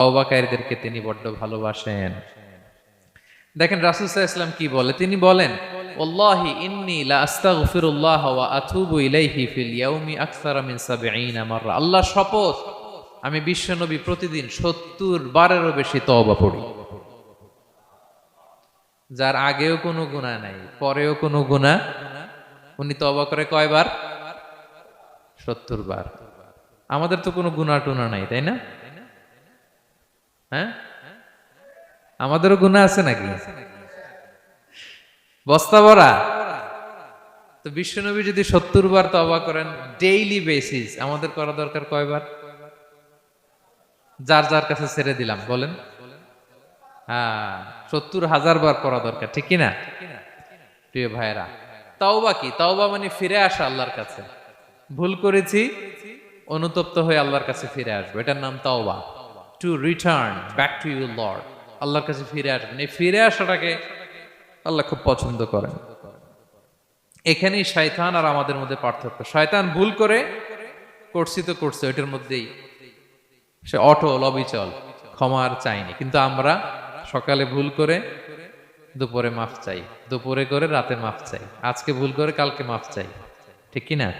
তওবাকারীদেরকে তিনি বড্ড ভালোবাসেন। দেখেন ইসলাম কি বলে? তিনি বলেন, ওয়াল্লাহি ইন্নী লা ওয়া আতুবু ইলাইহি ফিল ইয়াউমি আকসারা 70 মাররা। আল্লাহ শপথ, আমি বিশ্বনবী প্রতিদিন 70 বারেরও বেশি পড়ি। যার আগেও কোনো গুনাহ নাই, পরেও কোনো গুনাহ? উনি তওবা করে কয়বার? 70 বার। আমাদের তো কোনো গুনাহ টুনা নাই, তাই না? হ্যাঁ? আমাদেরও গুণা আছে নাকি? বস্তা ভরা? তো বিশ্বনবী যদি সত্তর বার তবা করেন ডেইলি বেসিস আমাদের করা দরকার কয়বার? যার যার কাছে ছেড়ে দিলাম, বলেন। হ্যাঁ সত্তর হাজার বার করা দরকার, ঠিক কি না প্রিয় ভাইরা তাওবা কি? তাওবা মানে ফিরে আসা আল্লাহর কাছে। ভুল করেছি, অনুতপ্ত হয়ে আল্লাহর কাছে ফিরে আসব। এটার নাম তাওবা। To return back to you lord আল্লাহর কাছে ফিরে আসবেন। এই ফিরে আসাটাকে আল্লাহ খুব পছন্দ করেন। এখানেই শয়তান আর আমাদের মধ্যে পার্থক্য। শয়তান ভুল করে করছি তো করছে, ওইটার মধ্যেই সে অটল, অবিচল, ক্ষমা আর চাইনি। কিন্তু আমরা সকালে ভুল করে দুপুরে মাফ চাই। দুপুরে করে রাতে মাফ চাই। আজকে ভুল করে কালকে মাফ চাই। ঠিক কি না?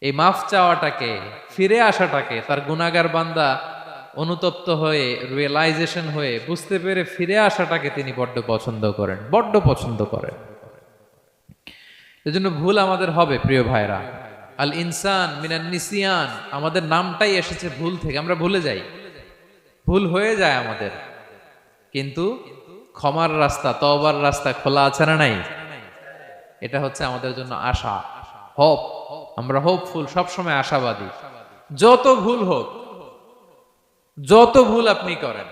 এই মাফ চাওয়াটাকে, ফিরে আসাটাকে তার গুনাগার বান্দা অনুতপ্ত হয়ে রিয়েলাইজেশন হয়ে, বুঝতে পেরে ফিরে আসাটাকে তিনি বড্ড পছন্দ করেন, বড্ড পছন্দ করেন। এজন্য ভুল আমাদের হবে, প্রিয় ভাইরা। আল ইনসান মিনান নিসিয়ান, আমাদের নামটাই এসেছে ভুল থেকে, আমরা ভুলে যাই। ভুল হয়ে যায় আমাদের। কিন্তু ক্ষমার রাস্তা তবার রাস্তা খোলা আছে না নাই? এটা হচ্ছে আমাদের জন্য আশা। হোপ আমরা হোপফুল সবসময় আশাবাদী। যত ভুল হোক যত ভুল আপনি করেন,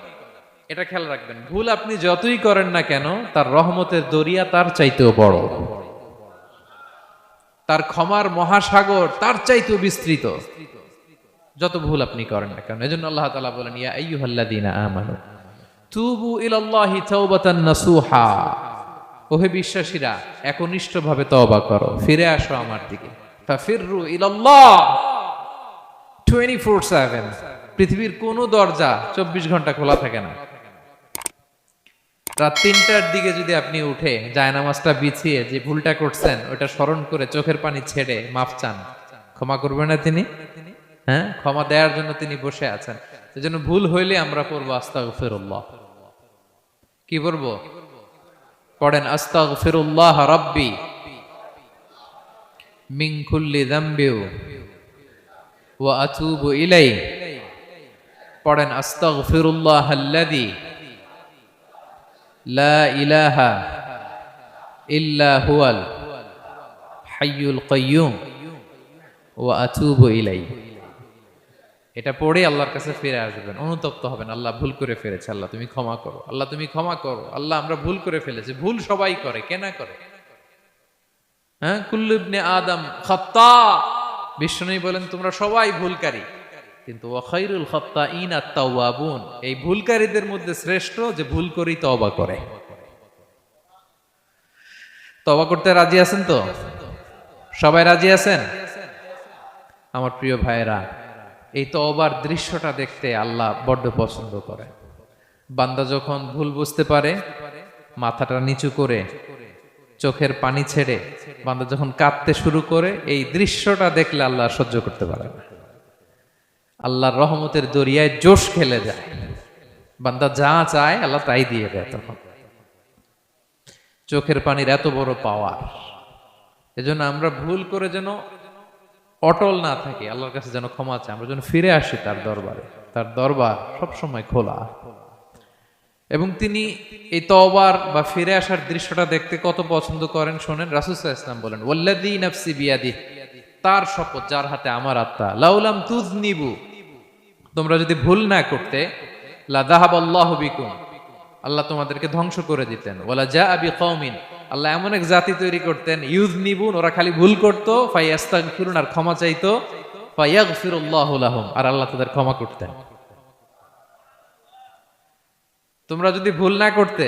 এটা খেয়াল রাখবেন, ভুল আপনি যতই করেন না কেন, তার রহমতের দরিয়া তার চাইতেও বড়। তার ক্ষমার মহাসাগর তার চাইতেও বিস্তৃত। যত ভুল আপনি করেন না কেন, এজন্য আল্লাহ তাআলা বলেন, ইয়া আইয়ুহাল্লাযীনা আমানু, তুবু ইলাল্লাহি তাওবাতান নাসুহা। ওহে বিশ্বাসীরা, একনিষ্ঠভাবে তওবা করো, ফিরে আসো আমার দিকে। ফাফিররু ইলাল্লাহ। 24/7 পৃথিবীর কোনো দরজা চব্বিশ ঘণ্টা খোলা থাকে না। রাত তিনটার দিকে যদি আপনি উঠে জায়নামাজটা বিছিয়ে যে ভুলটা করছেন, ওটা স্মরণ করে চোখের পানি ছেড়ে মাফ চান। ক্ষমা করবে না তিনি? হ্যাঁ? ক্ষমা দেওয়ার জন্য তিনি বসে আছেন। সেজন্য ভুল হইলে আমরা পড়ব আস্তাগফিরুল্লাহ। কি পড়ব? পড়েন, আস্তাগফিরুল্লাহ রাব্বি মিন কুল্লি যামবি ওয়া আতুবু ইলাই পড়েন, আস্তাগফিরুল্লাহ আল্লাযী লা ইলাহা ইল্লা হুয়াল হাইয়ুল কাইয়ুম ওয়া আতুবু ইলাই এটা পড়ে আল্লাহর কাছে ফিরে আসবেন, অনুতপ্ত হবেন, আল্লাহ ভুল করে ফেলেছে, আল্লাহ তুমি ক্ষমা করো, আল্লাহ তুমি ক্ষমা করো, আল্লাহ আমরা ভুল করে ফেলেছি, ভুল সবাই করে কেনা করে? হ্যাঁ কুল্লুবনে আদম খত্তা বিষ্ণুই বলেন, তোমরা সবাই ভুলকারী। কিন্তু ওয়াখাইরুল খত্তা ইন আত্মাউয়াবুন এই ভুলকারীদের মধ্যে শ্রেষ্ঠ যে ভুল করি তবা করে। তবা করতে রাজি আছেন তো? সবাই রাজি আছেন? আমার প্রিয় ভাইয়েরা, এই তওবার দৃশ্যটা দেখতে আল্লাহ বড্ড পছন্দ করে। বান্দা যখন ভুল বুঝতে পারে, মাথাটা নিচু করে, চোখের পানি ছেড়ে বান্দা যখন কাঁদতে শুরু করে, এই দৃশ্যটা দেখলে আল্লাহ সহ্য করতে পারে না। আল্লাহর রহমতের দরিয়ায় জোশ খেলে যায় বান্দা যা চায় আল্লাহ তাই দিয়ে দেয় তখন। চোখের পানির এত বড় পাওয়ার। এজন্য আমরা ভুল করে যেন অটল না থাকি, আল্লাহর কাছে যেন ক্ষমা চাই। আমরা যেন ফিরে আসি তার দরবারে। তার দরবার সবসময় খোলা। এবং তিনি এই তওবার বা ফিরে আসার দৃশ্যটা দেখতে কত পছন্দ করেন শোনেন? রাসুসাহ ইসলাম বলেন ওল্লাদি নফসি বিয়াদি তার শপথ, যার হাতে আমার আত্মা। লাউলাম তুজ নিবু তোমরা যদি ভুল না করতে আল্লাহ তোমাদেরকে ধ্বংস করে দিতেন। ওলা যা আবি কৌমিন আল্লাহ এমন এক জাতি তৈরি করতেন ইউজ নিবুন ওরা খালি ভুল করতো ফাইয়াস্তাগ ফিরুন আর ক্ষমা চাইতো আর আল্লাহ তাদের ক্ষমা করতেন। তোমরা যদি ভুল না করতে,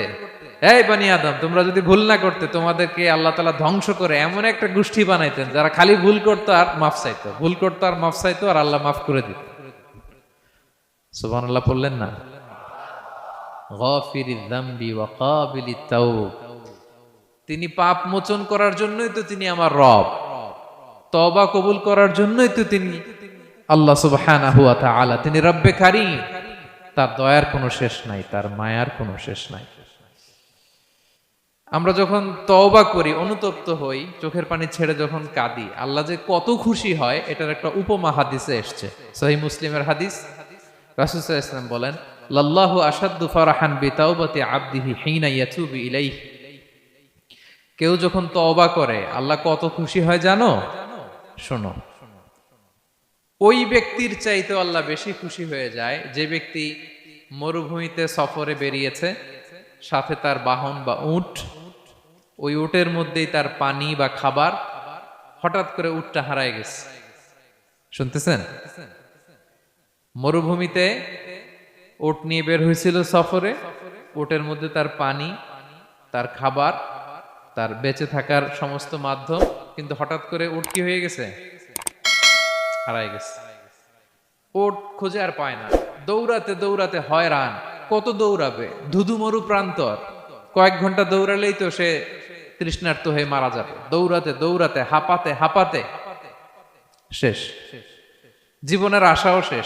এই বানি আদম, তোমরা যদি ভুল না করতে, তোমাদেরকে আল্লাহ তালা ধ্বংস করে এমন একটা গোষ্ঠী বানাইতেন, যারা খালি ভুল করতো আর মাফ চাইতো। ভুল করতো আর মাফ চাইতো, আর আল্লাহ মাফ করে দিত সুবহানাল্লাহ পড়লেন না? তিনি পাপ মোচন করার জন্যই তো তিনি আমার রব। তবা কবুল করার জন্যই তো তিনি আল্লাহ সুবহানাহু ওয়া তাআলা। তিনি রব্বে কারীম। তার দয়ার কোনো শেষ নাই, তার মায়ার কোনো শেষ নাই। আমরা যখন তওবা করি, অনুতপ্ত হই, চোখের পানি ছেড়ে যখন কাঁদি, আল্লাহ যে কত খুশি হয়, এটার একটা উপমা হাদিসে এসছে। সহি মুসলিমের হাদিস ওয়াসাল্লাম বলেন, লাল্লাহু আশাদ্দু ফারাহান বিতাওবাতি আবদিহি হিনা ইয়াতুবু ইলাইহি। কেউ যখন তওবা করে, আল্লাহ কত খুশি হয় জানো? শোনো। ওই ব্যক্তির চাইতে আল্লাহ বেশি খুশি হয়ে যায়, যে ব্যক্তি মরুভূমিতে সফরে বেরিয়েছে, সাথে তার বাহন বা উট, ওই উটের মধ্যেই তার পানি বা খাবার হঠাৎ করে উটটা হারায় গেছে। শুনতেছেন? মরুভূমিতে উট নিয়ে বের হয়েছিল সফরে। উটের মধ্যে তার পানি, তার খাবার, তার বেঁচে থাকার সমস্ত মাধ্যম। কিন্তু হঠাৎ করে উট কি হয়ে গেছে? হারাই গেছে। ওট খুঁজে আর পায় না। দৌড়াতে দৌড়াতে হয়রান। কত দৌড়াবে? ধুধু মরু প্রান্তর। কয়েক ঘণ্টা দৌড়ালেই তো সে তৃষ্ণার্ত হয়ে মারা যাবে। দৌড়াতে দৌড়াতে, হাঁপাতে হাঁপাতে। শেষ। জীবনের আশাও শেষ।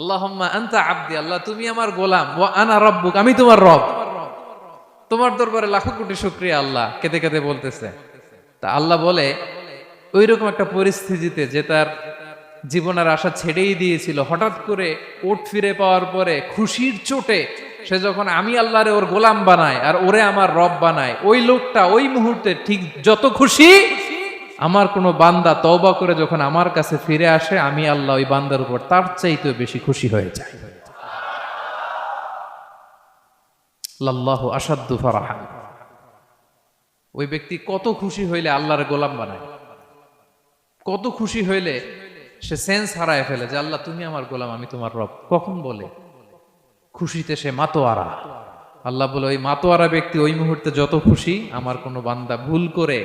আল্লাহম্মা আন্তা আব্দি, আল্লাহ তুমি আমার গোলাম। ও আনা রব্বুক, আমি তোমার রব। তোমার দরবারে লাখো কোটি শুক্রিয়া আল্লাহ, কেঁদে কেঁদে বলতেছে। তা আল্লাহ বলে ওই রকম একটা পরিস্থিতিতে যে তার জীবনের আশা ছেড়েই দিয়েছিল, হঠাৎ করে ওট ফিরে পাওয়ার পরে খুশির চোটে সে যখন আমি আল্লাহরে ওর গোলাম বানায় আর ওরে আমার রব বানায়, ওই লোকটা ওই মুহূর্তে ঠিক যত খুশি আমার কোনো বান্দা তওবা করে যখন আমার কাছে ফিরে আসে, আমি আল্লাহ ওই বান্দার উপর তার চাইতে বেশি খুশি হয়ে যায় লাল্লাহু আসাদ্দু ফারাহান। ওই ব্যক্তি কত খুশি হইলে আল্লাহর গোলাম বানায়। কত খুশি হইলে সে সেন্স হারায় ফেলে যে, আল্লাহ, তুমি আমার গোলাম, আমি তোমার রব। কখন বলে? খুশিতে সে মাতোয়ারা। আল্লাহ বলে, ওই মাতোয়ারা ব্যক্তি ওই মুহূর্তে যত খুশি, আমার কোনো বান্দা ভুল করে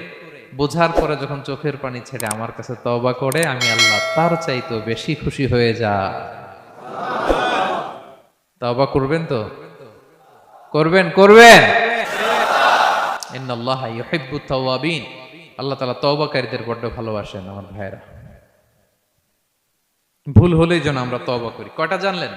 বোঝার পরে যখন চোখের পানি ছেড়ে আমার কাছে তবা করে, আমি আল্লাহ তার চাইতো বেশি খুশি হয়ে যা। তবা করবেন তো? করবেন করবেন। আল্লাহ তাআলা তওবাকারীদের বড্ড ভালোবাসেন আমার ভাইরা ভুল হলেই যেন আমরা তওবা করি। কটা জানলেন?